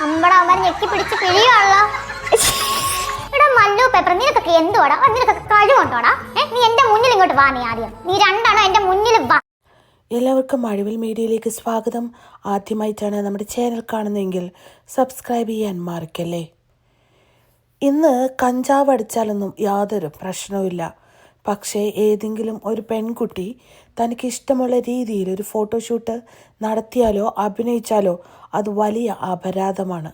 എടാ മല്ലു എന്തുവാടാ? നീ മുന്നിൽ ഇങ്ങോട്ട് വാ നീ ആദ്യം. നീ മുന്നിൽ വാ. എല്ലാവർക്കും മഴവിൽ മീഡിയയിലേക്ക് സ്വാഗതം. ആദ്യമായിട്ടാണ് നമ്മുടെ ചാനൽ കാണുന്നതെങ്കിൽ സബ്സ്ക്രൈബ് ചെയ്യാൻ മറക്കല്ലേ? ഇന്ന് കഞ്ചാവ് അടിച്ചാലൊന്നും യാതൊരു പ്രശ്നവുമില്ല. പക്ഷേ ഏതെങ്കിലും ഒരു പെൺകുട്ടി തനിക്ക് ഇഷ്ടമുള്ള രീതിയിൽ ഒരു ഫോട്ടോഷൂട്ട് നടത്തിയാലോ അഭിനയിച്ചാലോ അത് വലിയ അപരാധമാണ്.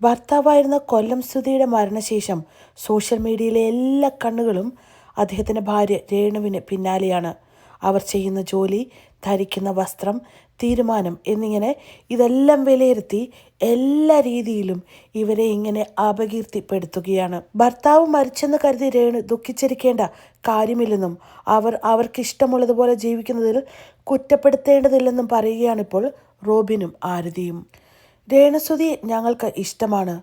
ഭർത്താവായിരുന്ന കൊല്ലം സ്തുതിയുടെ മരണശേഷം സോഷ്യൽ മീഡിയയിലെ എല്ലാ കണ്ണുകളും അദ്ദേഹത്തിന്റെ ഭാര്യ രേണുവിന് പിന്നാലെയാണ്. അവർ ചെയ്യുന്ന ജോലി ധരിക്കുന്ന വസ്ത്രം തീരുമാനം എന്നിങ്ങനെ ഇതെല്ലാം വിലയിരുത്തി എല്ലാ രീതിയിലും ഇവരെ ഇങ്ങനെ അപകീർത്തിപ്പെടുത്തുകയാണ്. ഭർത്താവ് മരിച്ചെന്ന് കരുതി രേണു ദുഃഖിച്ചിരിക്കേണ്ട കാര്യമില്ലെന്നും അവർ അവർക്ക് ഇഷ്ടമുള്ളതുപോലെ ജീവിക്കുന്നതിൽ കുറ്റപ്പെടുത്തേണ്ടതില്ലെന്നും പറയുകയാണിപ്പോൾ റോബിനും ആരതിയും. രേണുസുതി ഞങ്ങൾക്ക് ഇഷ്ടമാണ്.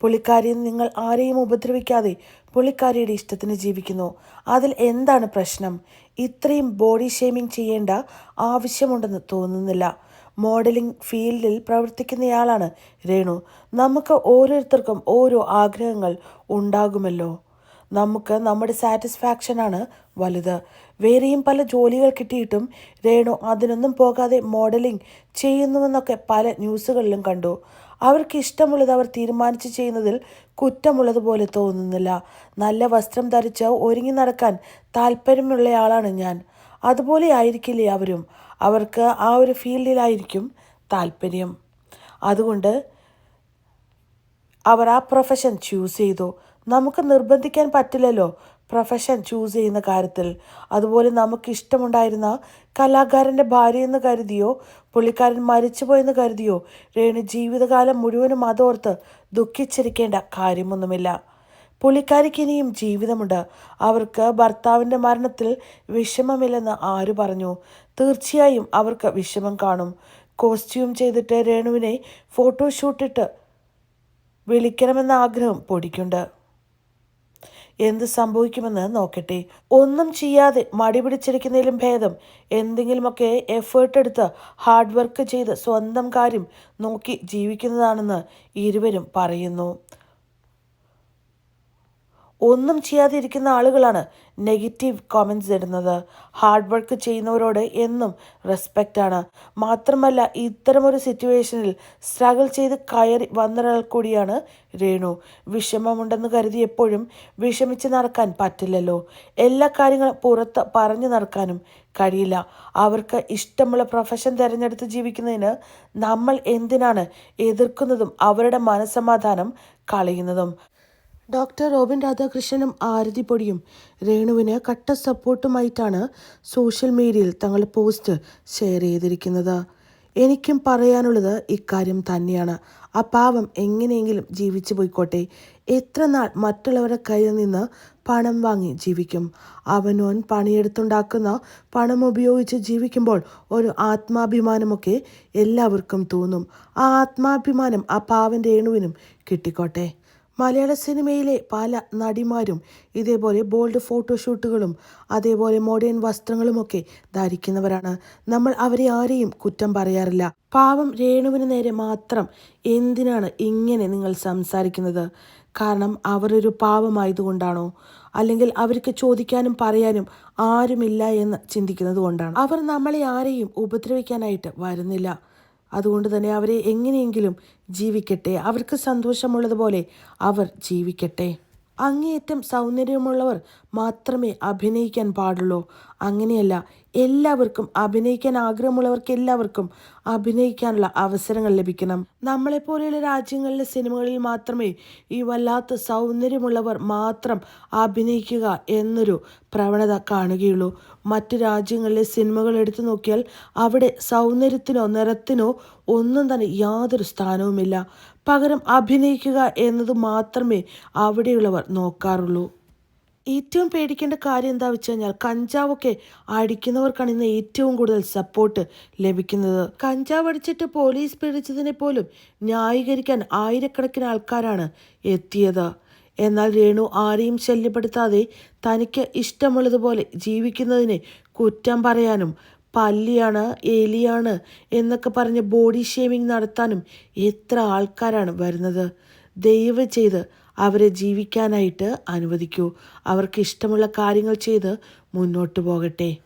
പുള്ളിക്കാരി നിങ്ങൾ ആരെയും ഉപദ്രവിക്കാതെ പുള്ളിക്കാരിയുടെ ഇഷ്ടത്തിന് ജീവിക്കുന്നു. അതിൽ എന്താണ് പ്രശ്നം? ഇത്രയും ബോഡി ഷേമിംഗ് ചെയ്യേണ്ട ആവശ്യമുണ്ടെന്ന് തോന്നുന്നില്ല. മോഡലിംഗ് ഫീൽഡിൽ പ്രവർത്തിക്കുന്നയാളാണ് രേണു. നമുക്ക് ഓരോരുത്തർക്കും ഓരോ ആഗ്രഹങ്ങൾ ഉണ്ടാകുമല്ലോ. നമുക്ക് നമ്മുടെ സാറ്റിസ്ഫാക്ഷനാണ് വലുത്. വേറെയും പല ജോലികൾ കിട്ടിയിട്ടും രേണു അതിനൊന്നും പോകാതെ മോഡലിംഗ് ചെയ്യുന്നുവെന്നൊക്കെ പല ന്യൂസുകളിലും കണ്ടു. അവർക്ക് ഇഷ്ടമുള്ളത് അവർ തീരുമാനിച്ച് ചെയ്യുന്നതിൽ കുറ്റമുള്ളതുപോലെ തോന്നുന്നില്ല. നല്ല വസ്ത്രം ധരിച്ച് ഒരുങ്ങി നടക്കാൻ താല്പര്യമുള്ളയാളാണ് ഞാൻ. അതുപോലെ ആയിരിക്കില്ലേ അവരും? അവർക്ക് ആ ഒരു ഫീൽഡിലായിരിക്കും താല്പര്യം. അതുകൊണ്ട് അവർ ആ പ്രൊഫഷൻ ചൂസ് ചെയ്തു. നമുക്ക് നിർബന്ധിക്കാൻ പറ്റില്ലല്ലോ. പ്രൊഫഷൻ ചൂസ് ചെയ്യുന്ന കാര്യത്തിൽ. അതുപോലെ നമുക്ക് ഇഷ്ടമുണ്ടായിരുന്ന കലാകാരന്റെ ഭാര്യ എന്ന് കരുതിയോ പുള്ളിക്കാരൻ മരിച്ചുപോയെന്ന് കരുതിയോ രേണു ജീവിതകാലം മുഴുവനും അതോർത്ത് ദുഃഖിച്ചിരിക്കേണ്ട കാര്യമൊന്നുമില്ല. പുള്ളിക്കാരിക്ക് ഇനിയും ജീവിതമുണ്ട്. അവർക്ക് ഭർത്താവിന്റെ മരണത്തിൽ വിഷമമില്ലെന്ന് ആര് പറഞ്ഞു? തീർച്ചയായും അവർക്ക് വിഷമം കാണും. കോസ്റ്റ്യൂം ചെയ്തിട്ട് രേണുവിനെ ഫോട്ടോഷൂട്ടിട്ട് വിളിക്കണമെന്ന ആഗ്രഹം പൊടിക്കുണ്ട്. എന്ത് സംഭവിക്കുമെന്ന് നോക്കട്ടെ. ഒന്നും ചെയ്യാതെ മടി പിടിച്ചിരിക്കുന്നതിലും ഭേദം. എന്തെങ്കിലുമൊക്കെ എഫേർട്ട് എടുത്ത് ഹാർഡ് വർക്ക് ചെയ്ത് സ്വന്തം കാര്യം നോക്കി ജീവിക്കുന്നതാണെന്ന് ഇരുവരും പറയുന്നു. ഒന്നും ചെയ്യാതിരിക്കുന്ന ആളുകളാണ് നെഗറ്റീവ് കോമൻസ് ഇടുന്നത്. ഹാർഡ് വർക്ക് ചെയ്യുന്നവരോട് എന്നും റെസ്പെക്റ്റ് ആണ്. മാത്രമല്ല ഇത്തരമൊരു സിറ്റുവേഷനിൽ സ്ട്രഗിൾ ചെയ്ത് കയറി വന്നൊരാൾ കൂടിയാണ് രേണു. വിഷമമുണ്ടെന്ന് കരുതി എപ്പോഴും വിഷമിച്ച് നടക്കാൻ പറ്റില്ലല്ലോ. എല്ലാ കാര്യങ്ങളും പുറത്ത് പറഞ്ഞു നടക്കാനും കഴിയില്ല. അവർക്ക് ഇഷ്ടമുള്ള പ്രൊഫഷൻ തിരഞ്ഞെടുത്ത് ജീവിക്കുന്നതിന് നമ്മൾ എന്തിനാണ് എതിർക്കുന്നതും അവരുടെ മനസ്സമാധാനം കളയുന്നതും. ഡോക്ടർ റോബിൻ രാധാകൃഷ്ണനും ആരതി പൊടിയും രേണുവിന് കട്ട സപ്പോർട്ടുമായിട്ടാണ് സോഷ്യൽ മീഡിയയിൽ തങ്ങൾ പോസ്റ്റ് ഷെയർ ചെയ്തിരിക്കുന്നത്. എനിക്കും പറയാനുള്ളത് ഇക്കാര്യം തന്നെയാണ്. ആ പാവം എങ്ങനെയെങ്കിലും ജീവിച്ചു പോയിക്കോട്ടെ. എത്ര നാൾ മറ്റുള്ളവരുടെ കയ്യിൽ നിന്ന് പണം വാങ്ങി ജീവിക്കും. അവനോൻ പണിയെടുത്തുണ്ടാക്കുന്ന പണം ഉപയോഗിച്ച് ജീവിക്കുമ്പോൾ ഒരു ആത്മാഭിമാനമൊക്കെ എല്ലാവർക്കും തോന്നും. ആ ആത്മാഭിമാനം ആ പാവൻ രേണുവിനും കിട്ടിക്കോട്ടെ. മലയാള സിനിമയിലെ പല നടിമാരും ഇതേപോലെ ബോൾഡ് ഫോട്ടോഷൂട്ടുകളും അതേപോലെ മോഡേൺ വസ്ത്രങ്ങളുമൊക്കെ ധരിക്കുന്നവരാണ്. നമ്മൾ അവരെ ആരെയും കുറ്റം പറയാറില്ല. പാവം രേണുവിന് നേരെ മാത്രം എന്തിനാണ് ഇങ്ങനെ നിങ്ങൾ സംസാരിക്കുന്നത്? കാരണം അവരൊരു പാവമായതുകൊണ്ടാണോ? അല്ലെങ്കിൽ അവർക്ക് ചോദിക്കാനും പറയാനും ആരുമില്ല എന്ന് ചിന്തിക്കുന്നത് കൊണ്ടാണ് അവർ നമ്മളെ ആരെയും ഉപദ്രവിക്കാനായിട്ട് വരുന്നില്ല. അതുകൊണ്ട് തന്നെ അവരെ എങ്ങനെയെങ്കിലും ജീവിക്കട്ടെ. അവർക്ക് സന്തോഷമുള്ളതുപോലെ അവർ ജീവിക്കട്ടെ. അങ്ങേയറ്റം സൗന്ദര്യമുള്ളവർ മാത്രമേ അഭിനയിക്കാൻ പാടുള്ളൂ. അങ്ങനെയല്ല എല്ലാവർക്കും അഭിനയിക്കാൻ ആഗ്രഹമുള്ളവർക്ക് എല്ലാവർക്കും അഭിനയിക്കാനുള്ള അവസരങ്ങൾ ലഭിക്കണം. നമ്മളെപ്പോലെയുള്ള രാജ്യങ്ങളിലെ സിനിമകളിൽ മാത്രമേ ഈ വല്ലാത്ത സൗന്ദര്യമുള്ളവർ മാത്രം അഭിനയിക്കുക എന്നൊരു പ്രവണത കാണുകയുള്ളൂ. മറ്റു രാജ്യങ്ങളിലെ സിനിമകൾ എടുത്തു നോക്കിയാൽ അവിടെ സൗന്ദര്യത്തിനോ നിറത്തിനോ ഒന്നും തന്നെ യാതൊരു സ്ഥാനവുമില്ല. പകരം അഭിനയിക്കുക എന്നത് മാത്രമേ അവിടെയുള്ളവർ നോക്കാറുള്ളൂ. ഏറ്റവും പേടിക്കേണ്ട കാര്യം എന്താ വെച്ച് കഴിഞ്ഞാൽ കഞ്ചാവൊക്കെ അടിക്കുന്നവർക്കാണ് ഇന്ന് ഏറ്റവും കൂടുതൽ സപ്പോർട്ട് ലഭിക്കുന്നത്. കഞ്ചാവ് അടിച്ചിട്ട് പോലീസ് പിടിച്ചതിനെ പോലും ന്യായീകരിക്കാൻ ആയിരക്കണക്കിന് ആൾക്കാരാണ് എത്തിയത്. എന്നാൽ രേണു ആരെയും ശല്യപ്പെടുത്താതെ തനിക്ക് ഇഷ്ടമുള്ളതുപോലെ ജീവിക്കുന്നതിനെ കുറ്റം പറയാനും പല്ലിയാണ് എലിയാണ് എന്നൊക്കെ പറഞ്ഞ് ബോഡി ഷേമിംഗ് നടത്താനും എത്ര ആൾക്കാരാണ് വരുന്നത്. ദയവ് ചെയ്ത് അവരെ ജീവിക്കാനായിട്ട് അനുവദിക്കൂ. അവർക്ക് ഇഷ്ടമുള്ള കാര്യങ്ങൾ ചെയ്ത് മുന്നോട്ട് പോകട്ടെ.